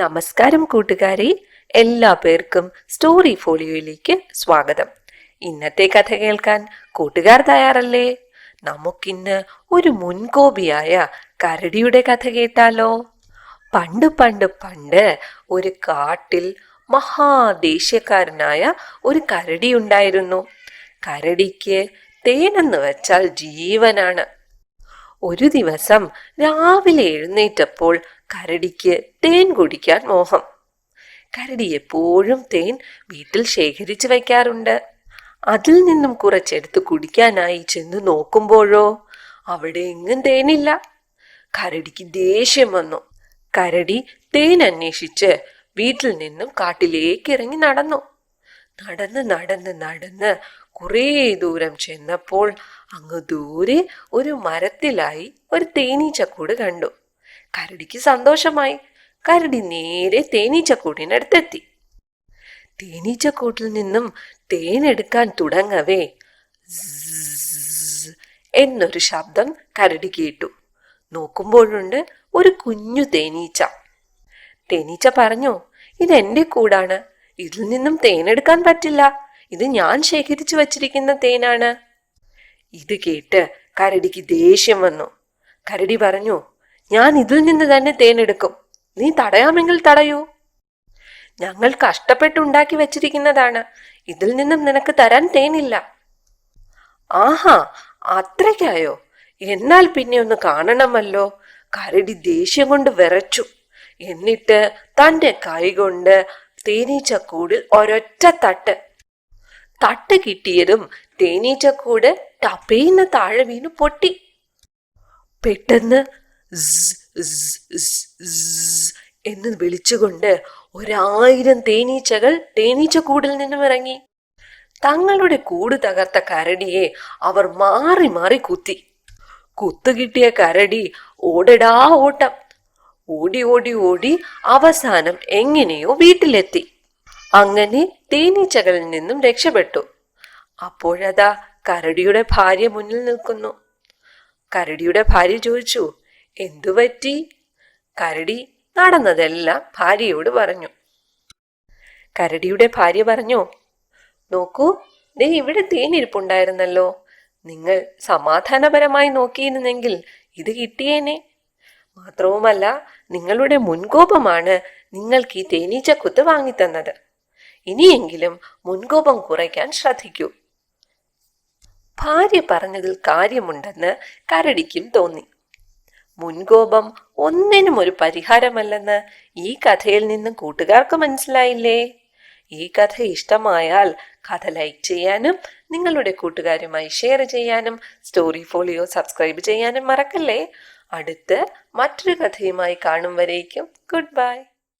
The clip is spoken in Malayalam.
നമസ്കാരം കൂട്ടുകാരെ. എല്ലാ പേർക്കും സ്റ്റോറി ഫോളിയോയിലേക്ക് സ്വാഗതം. ഇന്നത്തെ കഥ കേൾക്കാൻ കൂട്ടുകാർ തയ്യാറല്ലേ? നമുക്കിന്ന് ഒരു മുൻകോപിയായ കരടിയുടെ കഥ കേട്ടാലോ? പണ്ട് പണ്ട് പണ്ട് ഒരു കാട്ടിൽ മഹാദേശ്യക്കാരനായ ഒരു കരടി ഉണ്ടായിരുന്നു. കരടിക്ക് തേനെന്ന് വെച്ചാൽ ജീവനാണ്. ഒരു ദിവസം രാവിലെ എഴുന്നേറ്റപ്പോൾ കരടിക്ക് തേൻ കുടിക്കാൻ മോഹം. കരടി എപ്പോഴും തേൻ വീട്ടിൽ ശേഖരിച്ചു വയ്ക്കാറുണ്ട്. അതിൽ നിന്നും കുറച്ചെടുത്ത് കുടിക്കാനായി ചെന്ന് നോക്കുമ്പോഴോ അവിടെ എങ്ങും തേനില്ല. കരടിക്ക് ദേഷ്യം വന്നു. കരടി തേൻ അന്വേഷിച്ച് വീട്ടിൽ നിന്നും കാട്ടിലേക്ക് ഇറങ്ങി നടന്നു. നടന്ന് നടന്ന് നടന്ന് കുറേ ദൂരം ചെന്നപ്പോൾ അങ്ങ് ദൂരെ ഒരു മരത്തിലായി ഒരു തേനീച്ചക്കൂട് കണ്ടു. കരടിക്ക് സന്തോഷമായി. കരടി നേരെ തേനീച്ചക്കൂട്ടിനടുത്തെത്തി തേനീച്ചക്കൂട്ടിൽ നിന്നും തേനെടുക്കാൻ തുടങ്ങവേ. എന്നൊരു ശബ്ദം കരടി കേട്ടു. നോക്കുമ്പോഴുണ്ട് ഒരു കുഞ്ഞു തേനീച്ച. തേനീച്ച പറഞ്ഞു ഇതെന്റെ കൂടാണ്. ഇതിൽ നിന്നും തേനെടുക്കാൻ പറ്റില്ല. ഇത് ഞാൻ ശേഖരിച്ചു വച്ചിരിക്കുന്ന തേനാണ്. ഇത് കേട്ട് കരടിക്ക് ദേഷ്യം വന്നു. കരടി പറഞ്ഞു ഞാൻ ഇതിൽ നിന്ന് തന്നെ തേനെടുക്കും. നീ തടയാമെങ്കിൽ തടയൂ. ഞങ്ങൾ കഷ്ടപ്പെട്ടുണ്ടാക്കി വെച്ചിരിക്കുന്നതാണ്. ഇതിൽ നിന്നും നിനക്ക് തരാൻ തേനില്ല. ആഹാ അത്രയ്ക്കായോ? എന്നാൽ പിന്നെ ഒന്ന് കാണണമല്ലോ. കരടി ദേഷ്യം കൊണ്ട് വിറച്ചു. എന്നിട്ട് തന്റെ കൈ കൊണ്ട് തേനീച്ചക്കൂടിൽ ഒരൊറ്റ തട്ട്. തട്ട് കിട്ടിയതും തേനീച്ചക്കൂട് ടപ്പേന്ന് താഴെ വീണു പൊട്ടി. പെട്ടെന്ന് എന്ന് വിളിച്ചുകൊണ്ട് ഒരായിരം തേനീച്ചകൾ തേനീച്ചക്കൂടിൽ നിന്നും ഇറങ്ങി. തങ്ങളുടെ കൂട് തകർത്ത കരടിയെ അവർ മാറി മാറി കുത്തി. കുത്തുകിട്ടിയ കരടി ഓടടാ ഓട്ടം. ഓടി ഓടി ഓടി അവസാനം എങ്ങനെയോ വീട്ടിലെത്തി. അങ്ങനെ തേനീച്ചകളിൽ നിന്നും രക്ഷപ്പെട്ടു. അപ്പോഴതാ കരടിയുടെ ഭാര്യ മുന്നിൽ നിൽക്കുന്നു. കരടിയുടെ ഭാര്യ ചോദിച്ചു എന്തു പറ്റി? കരടി നടന്നതെല്ലാം ഭാര്യയോട് പറഞ്ഞു. കരടിയുടെ ഭാര്യ പറഞ്ഞു നോക്കൂ ദേ ഇവിടെ തേനിരിപ്പുണ്ടായിരുന്നല്ലോ. നിങ്ങൾ സമാധാനപരമായി നോക്കിയിരുന്നെങ്കിൽ ഇത് കിട്ടിയേനെ. മാത്രവുമല്ല നിങ്ങളുടെ മുൻകോപമാണ് നിങ്ങൾക്ക് ഈ തേനീച്ചക്കുത്ത് വാങ്ങിത്തന്നത്. ഇനിയെങ്കിലും മുൻകോപം കുറയ്ക്കാൻ ശ്രദ്ധിക്കൂ. ഭാര്യ പറഞ്ഞതിൽ കാര്യമുണ്ടെന്ന് കരടിക്കും തോന്നി. മുൻകോപം ഒന്നിനും ഒരു പരിഹാരമല്ലെന്ന് ഈ കഥയിൽ നിന്നും കൂട്ടുകാർക്ക് മനസ്സിലായില്ലേ? ഈ കഥ ഇഷ്ടമായാൽ കഥ ലൈക്ക് ചെയ്യാനും നിങ്ങളുടെ കൂട്ടുകാരുമായി ഷെയർ ചെയ്യാനും സ്റ്റോറി ഫോളിയോ സബ്സ്ക്രൈബ് ചെയ്യാനും മറക്കല്ലേ? അടുത്ത് മറ്റൊരു കഥയുമായി കാണും വരേക്കും. Good bye.